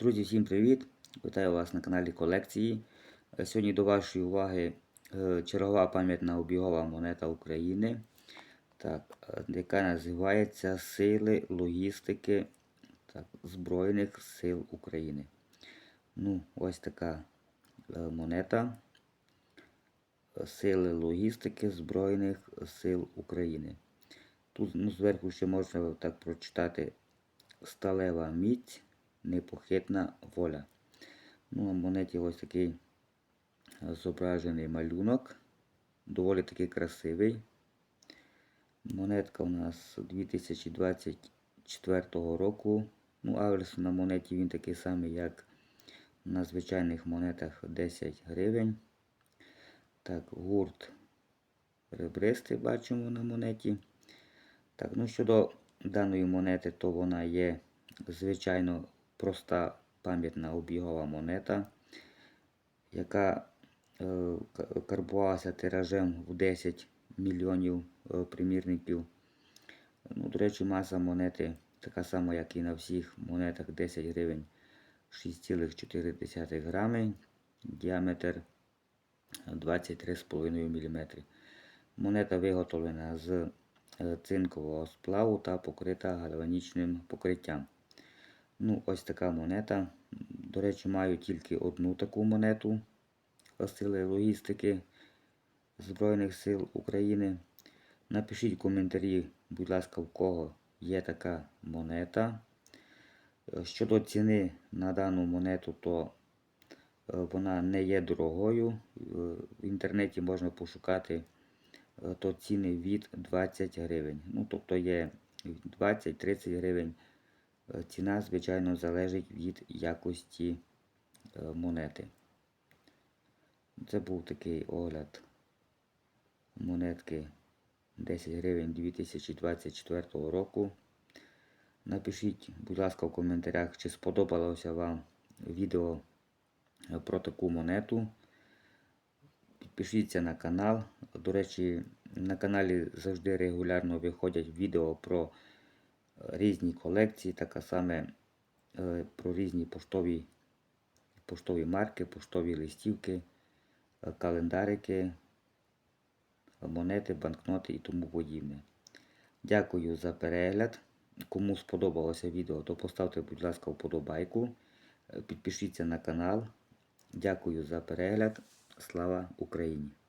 Друзі, всім привіт! Вітаю вас на каналі колекції. Е, Сьогодні до вашої уваги е, чергова пам'ятна обігова монета України, так, е, яка називається Сили логістики так, Збройних сил України. Ну, Ось така монета. Сили логістики Збройних сил України. Тут ну, зверху ще можна так прочитати сталева міць, непохитна воля. Ну, на монеті ось такий зображений малюнок. Доволі таки красивий. Монетка у нас 2024 року. Ну, аверс на монеті він такий самий, як на звичайних монетах 10 гривень. Так, гурт ребристий бачимо на монеті. Так, ну щодо даної монети, то вона є звичайно проста пам'ятна обігова монета, яка е, карбувалася тиражем в 10 мільйонів е, примірників. Ну, До речі, маса монети така сама, як і на всіх монетах 10 гривень 6,4 грами, діаметр 23,5 мм. Монета виготовлена з е, цинкового сплаву та покрита гальванічним покриттям. Ну, Ось така монета. До речі, маю тільки одну таку монету сили логістики Збройних сил України. Напишіть коментарі, будь ласка, в кого є така монета. Е, Щодо ціни на дану монету, то е, вона не є дорогою. Е, В інтернеті можна пошукати то ціни від 20 гривень. Ну, тобто є 20-30 гривень. Ціна, звичайно, залежить від якості монети. Це був такий огляд монетки 10 гривень 2024 року. Напишіть, будь ласка, в коментарях, чи сподобалося вам відео про таку монету. Підпишіться на канал. До речі, на каналі завжди регулярно виходять відео про різні колекції, така саме е, про різні поштові поштові марки, поштові листівки, е, календарики, монети, банкноти і тому подібне. Дякую за перегляд. Кому сподобалося відео, то поставте, будь ласка, вподобайку. Підпишіться на канал. Дякую за перегляд. Слава Україні!